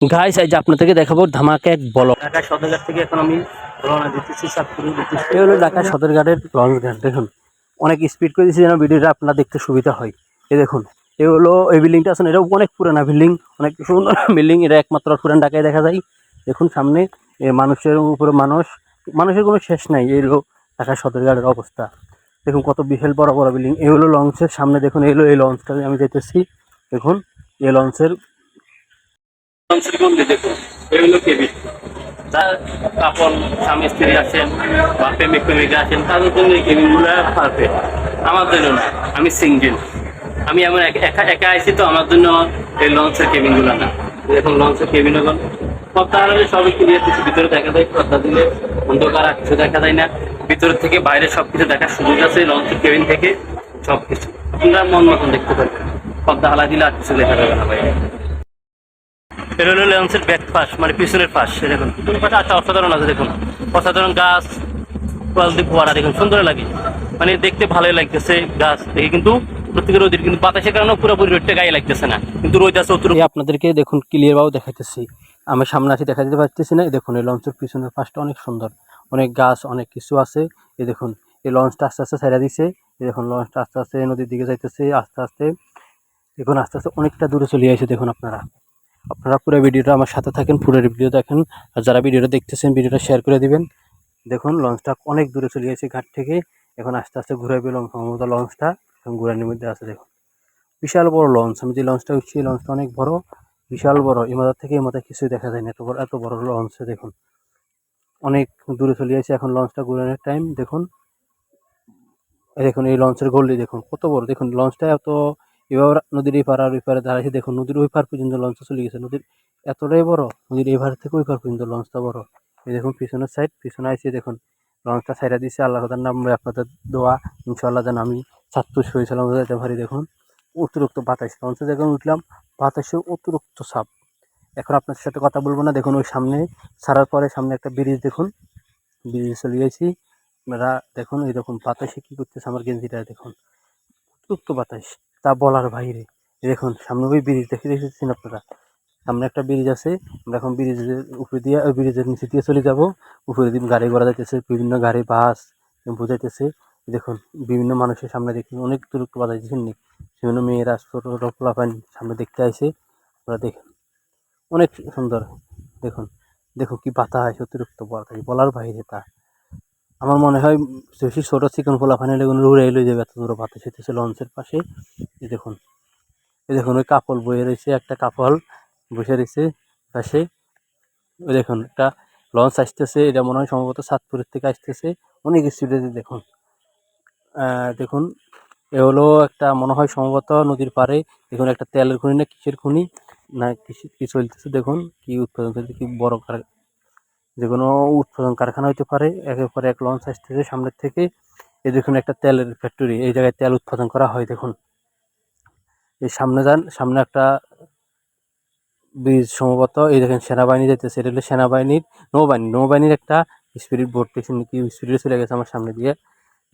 Guys যে আপনাদেরকে দেখাবো ধামাকা এক বলক। ঢাকা সদরঘাট থেকে এখন আমি রওনা দিতেছি সাতপুরে দিতেছি এই হলো ঢাকা সদরঘাটের লঞ্চ ঘাট দেখুন। অনেক স্পিড করে দিয়েছি যেন ভিডিওটা আপনার দেখতে সুবিধা হয়। এই দেখুন এই হলো এই বিল্ডিংটা আছে এটা অনেক পুরানা বিল্ডিং অনেক সুন্দর বিল্ডিং এটা একমাত্র পুরান ঢাকায় দেখা যায়। দেখুন সামনে এ মানুষের উপরে মানুষ মানুষের কোনো শেষ নাই এই হলো ঢাকা সদরঘাটের অবস্থা। দেখুন কত বিশাল বড় বড় বিল্ডিং এই হলো লঞ্চের সামনে দেখুন এই হলো এই লঞ্চটা আমি যেতেছি দেখুন এই লঞ্চের লঞ্চের দেখুন এই হলো যার কাপড় স্বামী, স্ত্রী আছেন বা প্রেমিক প্রেমিকা আছেন, তাদের জন্য এই কেবিনগুলো পারফেক্ট। আমার জন্য না, আমি সিঙ্গেল। আমি এমন একা একা আইছি তো, আমার জন্য এই লঞ্চের কেবিনগুলো না। দেখুন লঞ্চের কেবিন এখন পর্দা হারালে সবই ক্লিয়ার কিছু ভিতরে দেখা যায় পর্দা দিলে অন্ধকার আর কিছু দেখা যায় না। ভিতর থেকে বাইরে সবকিছু দেখার সুযোগ আছে লঞ্চের কেবিন থেকে সবকিছু। আপনারা মন মতন দেখতে পারবেন পর্দা হালা দিলে আর কিছু দেখা যাবে না বাইরে এটা লঞ্চের ব্যাক পাশ মানে পিছনের পাশ দেখুন। পিছনের পাশে আচ্ছা অসাধারণ আছে, দেখুন। অসাধারণ গাছ কোয়ালিটি ফোয়ারা দেখুন, সুন্দর লাগে। মানে দেখতে ভালোই লাগতেছে গাছ দেখে, কিন্তু প্রত্যেকের রোদের, কিন্তু বাতাসের কারণে পুরোপুরি রোদটা গায়ে লাগতেছে না। কিন্তু রোদ আছে অতিরিক্ত আপনাদেরকে দেখুন ক্লিয়ার ভাবে দেখাইতেছি। আমি সামনে আসি দেখা দিতে পারতেছি না। দেখুন, এই লঞ্চের পিছনের পাশটা অনেক সুন্দর। অনেক গাছ, অনেক কিছু আছে। এই দেখুন, এই লঞ্চটা আস্তে আস্তে ছেড়ে দিছে। দেখুন লঞ্চটা আস্তে আস্তে নদীর দিকে যাইতেছে, আস্তে আস্তে। দেখুন, আস্তে আস্তে অনেকটা দূরে চলে আসে, দেখুন আপনারা। আপনারা পুরো ভিডিওটা আমার সাথে থাকেন, পুরো ভিডিও দেখেন। আর যারা ভিডিওটা দেখতেছেন, ভিডিওটা শেয়ার করে দিবেন। দেখুন লঞ্চটা অনেক দূরে চলে গেছে ঘাট থেকে। এখন আস্তে আস্তে ঘুরে পেলাম সম্ভবত লঞ্চটা এখন ঘুরানির মধ্যে আছে, দেখুন। বিশাল বড় লঞ্চ আমি যে লঞ্চটা উঠছি এই লঞ্চটা অনেক বড়। বিশাল বড়। এই মাথার থেকে এই মাথায় কিছুই দেখা যায় না। এত বড় এত বড় লঞ্চ দেখুন। অনেক দূরে চলে গেছে এখন লঞ্চটা ঘুরানোর টাইম দেখুন। দেখুন, এই লঞ্চের গল্লি দেখুন। কত বড়, দেখুন লঞ্চটা এত এবার নদীর এই পার আর ওই পারে দাঁড়াইছে দেখুন, নদীর ওই পার পর্যন্ত লঞ্চটা চলে গেছে। নদীর এতটাই বড়, নদীর এই পার থেকে ওই পার পর্যন্ত লঞ্চটা বড়। এই দেখুন, পিছনের সাইড পিছনে আইসে দেখুন লঞ্চটা সাইডে দিচ্ছে আল্লাহ তার নাম আপনাদের দোয়া ইনশাল্লাহ যেন আমি ছাত্র সহিসালাম যেতে পারি। দেখুন, অতিরিক্ত বাতাস লঞ্চে যখন উঠলাম, বাতাসে অতিরিক্ত সাপ এখন আপনার সাথে কথা বলব না। দেখুন, ওই সামনে ছাড়ার পরে সামনে একটা ব্রিজ দেখুন। ব্রিজে চলে গেছি। আপনারা দেখুন দেখুন বাতাসে কী করতেছে আমার গেঞ্জিটা, দেখুন। অতিরিক্ত বাতাস। তা বলার বাইরে। দেখুন, সামনে ওই ব্রিজ দেখে দেখেছেন আপনারা? সামনে একটা ব্রিজ আছে, আমরা এখন ব্রিজের উপরে দিয়ে, ওই ব্রিজের নিচে দিয়ে চলে যাব। উপরে দিয়ে গাড়ি ঘোড়া যাইতেছে, বিভিন্ন গাড়ি, বাস বোঝাইতেছে। দেখুন, বিভিন্ন মানুষের সামনে দেখুন, অনেক দূরত্ব দিচ্ছেন নি। বিভিন্ন মেয়েরা, ছোটো ছোটো, পোলাপান সামনে দেখতে আসে আপনারা দেখুন, অনেক সুন্দর। দেখুন দেখো কি বাতাস, অতিরিক্ত বাতাস বলার বাইরে তা। আমার মনে হয় বেশি ছোটো চিকন পোলা ফাইনালে কোনো উড়ে এলো যাবে এত দূর বাতাস হইতেছে লঞ্চের পাশে। এই দেখুন এই দেখুন, ওই কাপল বয়ে রয়েছে, একটা কাপল বসে রয়েছে পাশে। ওই দেখুন, একটা লঞ্চ আসতেছে, এটা মনে হয় সম্ভবত সাতপুরের থেকে আসতেছে। অনেক স্পিডে দেখুন দেখুন, এ হলো একটা মনে হয় সম্ভবত নদীর পাড়ে, দেখুন, একটা তেলের খুনি না কিসের খুনি, না কৃষি কি চলতেছে দেখুন, কি উৎপাদন চলছে কি বড় যে কোনো উৎপাদন কারখানা হইতে পারে, একের পরে এক লঞ্চ আসতেছে সামনের থেকে। এই দেখুন একটা তেলের ফ্যাক্টরি এই জায়গায় তেল উৎপাদন করা হয়, দেখুন। এই সামনে যান, সামনে একটা ব্রিজ সম্ভবত, এই দেখেন সেনাবাহিনী যাইতেছে, এটা হলো সেনাবাহিনীর নৌবাহিনী। নৌবাহিনীর একটা স্পিরিট বোর্ড দেখছেন কি স্পিরিটে চলে গেছে আমার সামনে দিয়ে।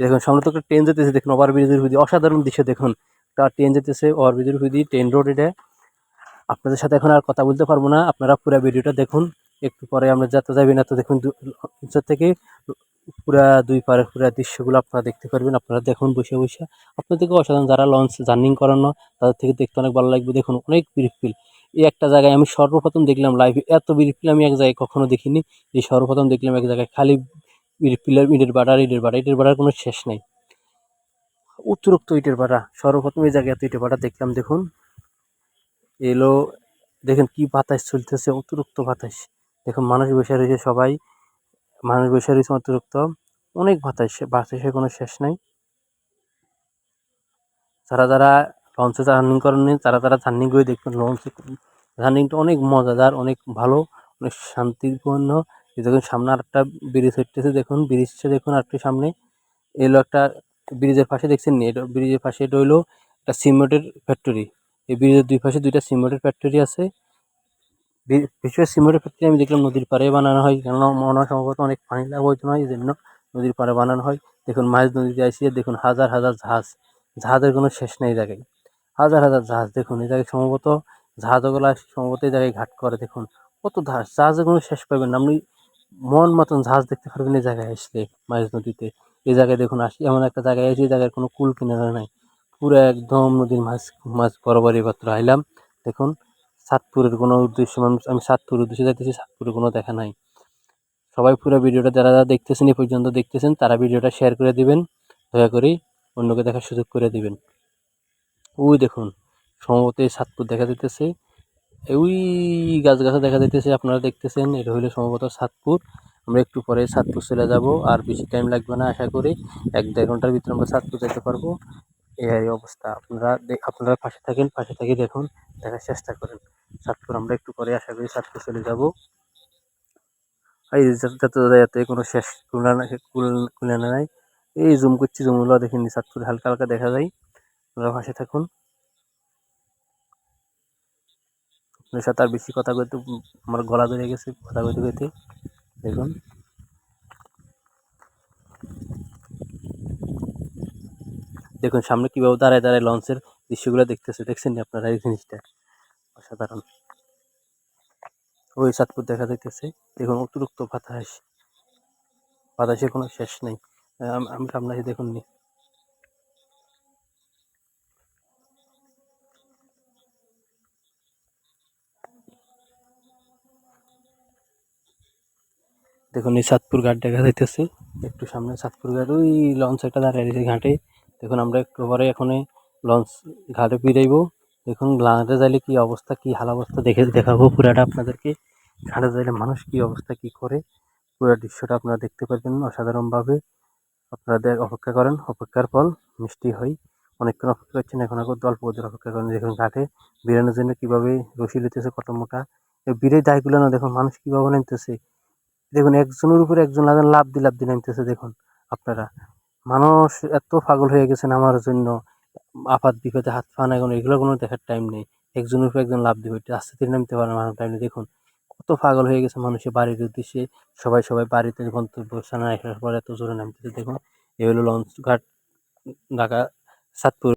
দেখুন, সামনে তো একটা ট্রেন যেতেছে দেখুন ওভার ব্রিজের হুদি অসাধারণ দৃশ্য, দেখুন। একটা ট্রেন যেতেছে ওভার ব্রিজের হুদি ট্রেন রোড এটা। আপনাদের সাথে এখন আর কথা বলতে পারব না, আপনারা পুরো ভিডিওটা দেখুন। একটু পরে আমরা যাতে যাবি না, তো দেখুন নিচের থেকে পুরা দুই পারের পুরা দৃশ্যগুলো আপনারা দেখতে পারবেন। আপনারা দেখুন বসে বসে। আপনাদেরকে অসাধারণ যারা লঞ্চ জার্নিং করানো তাদের থেকে দেখতে অনেক ভালো লাগবে। দেখুন, অনেক বিরিফিল এই একটা জায়গায় আমি সর্বপ্রথম দেখলাম লাইভে এত বিরিফিল আমি এক জায়গায় কখনো দেখিনি। যে সর্বপ্রথম দেখলাম এক জায়গায় খালি বিরিফিলের ইটের বাড়ার ইটের বাড়া। ইটের বাড়ার কোনো শেষ নেই। অতিরিক্ত ইটের বাড়া। সর্বপ্রথম এই জায়গায় এত ইটের বাড়া দেখলাম। দেখুন, এলো, দেখেন কি বাতাস চলতেছে, অতিরিক্ত বাতাস। দেখুন, মানুষ বসে রয়েছে সবাই। মানুষ বসে রয়েছে অতিরিক্ত। অনেক বাতাস বাতাসের কোনো শেষ নাই। যারা যারা লঞ্চে জার্নিং করেননি, তারা তারা জার্নিং করে দেখবেন লঞ্চে জার্নিংটা অনেক মজাদার, অনেক ভালো, অনেক শান্তিপূর্ণ। দেখুন, সামনে আরেকটা ব্রিজ হইতেছে, দেখুন ব্রিজটা দেখুন আরেকটু সামনে। এলো একটা ব্রিজের পাশে, দেখছেন এটা ব্রিজের পাশে এটা হইল একটা সিমেন্টের ফ্যাক্টরি এই ব্রিজের দুই পাশে দুইটা সিমেন্টের ফ্যাক্টরি আছে। বিশেষ সিমেন্টের ফ্যাক্টরি আমি দেখলাম নদীর পাড়ে বানানো হয়, কেননা মনে সম্ভবত অনেক পানি লাভ হইতো না এই জন্য নদীর পাড়ে বানানো হয়। দেখুন মাঝ নদীতে আসিয়ে দেখুন হাজার হাজার জাহাজ, জাহাজের কোনো শেষ নেই জায়গায়। হাজার হাজার জাহাজ, দেখুন এই জায়গায় সম্ভবত জাহাজগুলো সম্ভবত এই জায়গায় ঘাট করে, দেখুন। কত জাহাজ জাহাজে কোনো শেষ পাবেন আপনি মন মতন জাহাজ দেখতে পারবেন এই জায়গায় আসলে মাঝ নদীতে। এই জায়গায় দেখুন আসি, এমন একটা জায়গায় আছে এই জায়গায় কোনো কুল কিনারা নাই। পুরো একদম নদীর মাছ মাছ বরাবরই মাত্র আইলাম দেখুন সাতপুরের কোনো উদ্দেশ্য মানুষ আমি সাতপুর উদ্দেশ্যে যাইতেছি সাতপুরের কোনো দেখা নাই। সবাই পুরো ভিডিওটা যারা যারা দেখতেছেন এই পর্যন্ত দেখতেছেন, তারা ভিডিওটা শেয়ার করে দিবেন, দয়া করে অন্যকে দেখার সুযোগ করে দিবেন। ওই দেখুন, সম্ভবত সাতপুর দেখা যাইতেছে। ওই গাছ গাছা দেখা যাইতেছে, আপনারা দেখতেছেন, এটা হইল সম্ভবত সাতপুর। আমরা একটু পরে সাতপুর চলে যাব, আর বেশি টাইম লাগবে না, আশা করি। এক দেড় ঘণ্টার ভিতরে আমরা সাতপুর যেতে পারব। এই অবস্থা। আপনারা আপনারা পাশে থাকেন, পাশে থেকে দেখুন, দেখার চেষ্টা করেন। সাতপুর আমরা একটু পরে আশা করি সাতপুর চলে যাব। যাতে কোনো শেষ কুল- কুলানা নাই। এই জুম করছি জুমগুলো দেখেন সাতপুর হালকা হালকা দেখা যায়। আপনারা পাশে থাকুন। আপনার সাথে আর বেশি কথা কইতে আমার গলা ধরে গেছে, কথা কইতে কইতে। দেখুন। দেখুন, সামনে কীভাবে দাঁড়ায় দাঁড়ায় লঞ্চের দৃশ্যগুলো দেখতেছে। দেখছেন নি আপনারা এই জিনিসটা? অসাধারণ। ওই সাতপুর দেখা যাইতেছে। দেখুন, অতিরিক্ত বাতাস। বাতাসের কোনো শেষ নেই। আমি সামনে দেখুন নি। দেখুন এই সাতপুর ঘাট দেখা যাইতেছে। একটু সামনে সাতপুর ঘাট, ওই লঞ্চ একটা দাঁড়িয়ে ঘাটে। দেখুন, আমরা একটু পরে এখানে লঞ্চ ঘাটে ফিরাইব দেখুন, ঘাটে যাইলে কি অবস্থা, কি হাল অবস্থা দেখে দেখাবো পুরাটা আপনাদেরকে। ঘাটে যাইলে মানুষ কি অবস্থা, কি করে? পুরো দৃশ্যটা আপনারা দেখতে পারবেন অসাধারণভাবে। আপনারা দেখ অপেক্ষা করেন, অপেক্ষার ফল মিষ্টি হয়। অনেকক্ষণ অপেক্ষা করছেন, এখন এখন অল্প ওদের অপেক্ষা করেন। দেখুন, ঘাটে বিরানোর জন্য কীভাবে রশি লিতেছে কত মোটা। বীরের দায়গুলো না, দেখুন, মানুষ কীভাবে নামতেছে। দেখুন, একজনের উপরে একজন লাভ দিয়ে লাভ দিয়ে নামতেছে, দেখুন, আপনারা। মানুষ এত পাগল হয়ে গেছেন আমার জন্য। আপাত বিপদে হাত পা এখন এগুলো কোনো দেখার টাইম নেই। একজনের উপর একজন লাভ দিবে, আস্তে ধীরে নামতে পারে মানুষ টাইম নেই। দেখুন, কত পাগল হয়ে গেছে মানুষের বাড়ির উদ্দেশ্যে। সবাই সবাই বাড়িতে গন্তব্য স্থানে আসার পর এত জোরে নামতেছে। দেখুন, এ হলো লঞ্চ ঘাট ঢাকা, সাতপুর।